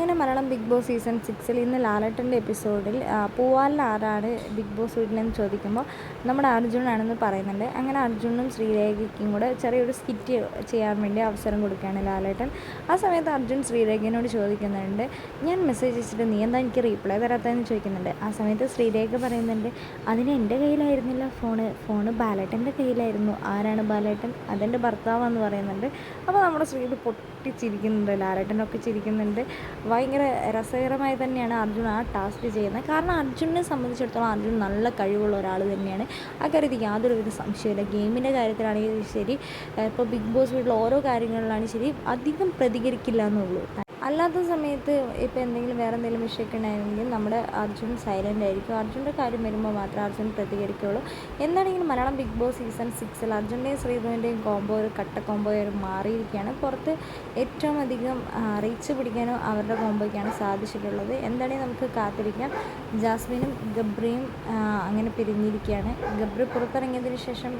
അങ്ങനെ Malayalam big boss season സിക്സിൽ ഇന്ന് ലാലേട്ടന്റെ എപ്പിസോഡിൽ പൂവാലിൽ ആരാണ് ബിഗ് ബോസ് വീട്ടിലെന്ന് ചോദിക്കുമ്പോൾ നമ്മുടെ അർജുനാണെന്ന് പറയുന്നുണ്ട്. അങ്ങനെ അർജുനും ശ്രീരേഖയ്ക്കും കൂടെ ചെറിയൊരു സ്കിറ്റ് ചെയ്യാൻ വേണ്ടി അവസരം കൊടുക്കുകയാണ് ലാലേട്ടൻ. ആ സമയത്ത് അർജുൻ ശ്രീരേഖയോട് ചോദിക്കുന്നുണ്ട് ഞാൻ മെസ്സേജ് അയച്ചിട്ട് നീ എന്താ എനിക്ക് റീപ്ലൈ തരാത്തതെന്ന് ചോദിക്കുന്നുണ്ട്. ആ സമയത്ത് ശ്രീരേഖ പറയുന്നുണ്ട് അതിന് എന്റെ കയ്യിലായിരുന്നില്ല ഫോണ് ഫോണ് ബാലേട്ടന്റെ കയ്യിലായിരുന്നു. ആരാണ് ബാലേട്ടൻ? അതെന്റെ ഭർത്താവെന്ന് പറയുന്നുണ്ട്. അപ്പോൾ നമ്മുടെ ശ്രീത് പൊട്ടിച്ചിരിക്കുന്നുണ്ട് ലാലേട്ടനൊക്കെ ചിരിക്കുന്നുണ്ട്. ഭയങ്കര രസകരമായി തന്നെയാണ് അർജുൻ ആ ടാസ്ക് ചെയ്യുന്നത്. കാരണം അർജുനെ സംബന്ധിച്ചിടത്തോളം അർജുൻ നല്ല കഴിവുള്ള ഒരാൾ തന്നെയാണ്. ആ കാര്യത്തിൽ യാതൊരുവിധ സംശയമില്ല ഗെയിമിന്റെ കാര്യത്തിലാണെങ്കിൽ ശരി ഇപ്പോൾ ബിഗ് ബോസ് വീട്ടിൽ ഓരോ കാര്യങ്ങളിലാണ് ശരി അധികം പ്രതികരിക്കില്ല എന്നുള്ളൂ. അല്ലാത്ത സമയത്ത് ഇപ്പോൾ എന്തെങ്കിലും വേറെ എന്തെങ്കിലും വിഷയമൊക്കെ ഉണ്ടായിരുന്നെങ്കിൽ നമ്മുടെ അർജുൻ സൈലന്റ് ആയിരിക്കും. അർജുന്റെ കാര്യം വരുമ്പോൾ മാത്രമേ അർജുൻ പ്രതികരിക്കുകയുള്ളൂ എന്താണെങ്കിലും മലയാളം ബിഗ് ബോസ് സീസൺ സിക്സിൽ അർജുന്റെയും ശ്രീധുവിന്റെയും കോംബോ ഒരു കട്ട കോംബോ ആയി മാറിയിരിക്കുകയാണ്. പുറത്ത് ഏറ്റവും അധികം റീച്ച് പിടിക്കാനോ അവരുടെ കോംബോയ്ക്കാണ് സാധിച്ചിട്ടുള്ളത്. എന്താണെങ്കിലും നമുക്ക് കാത്തിരിക്കാം. ജാസ്മിനും ഗബ്രിയും അങ്ങനെ പിരിഞ്ഞിരിക്കുകയാണ്. ഗബ്രി പുറത്തിറങ്ങിയതിന് ശേഷം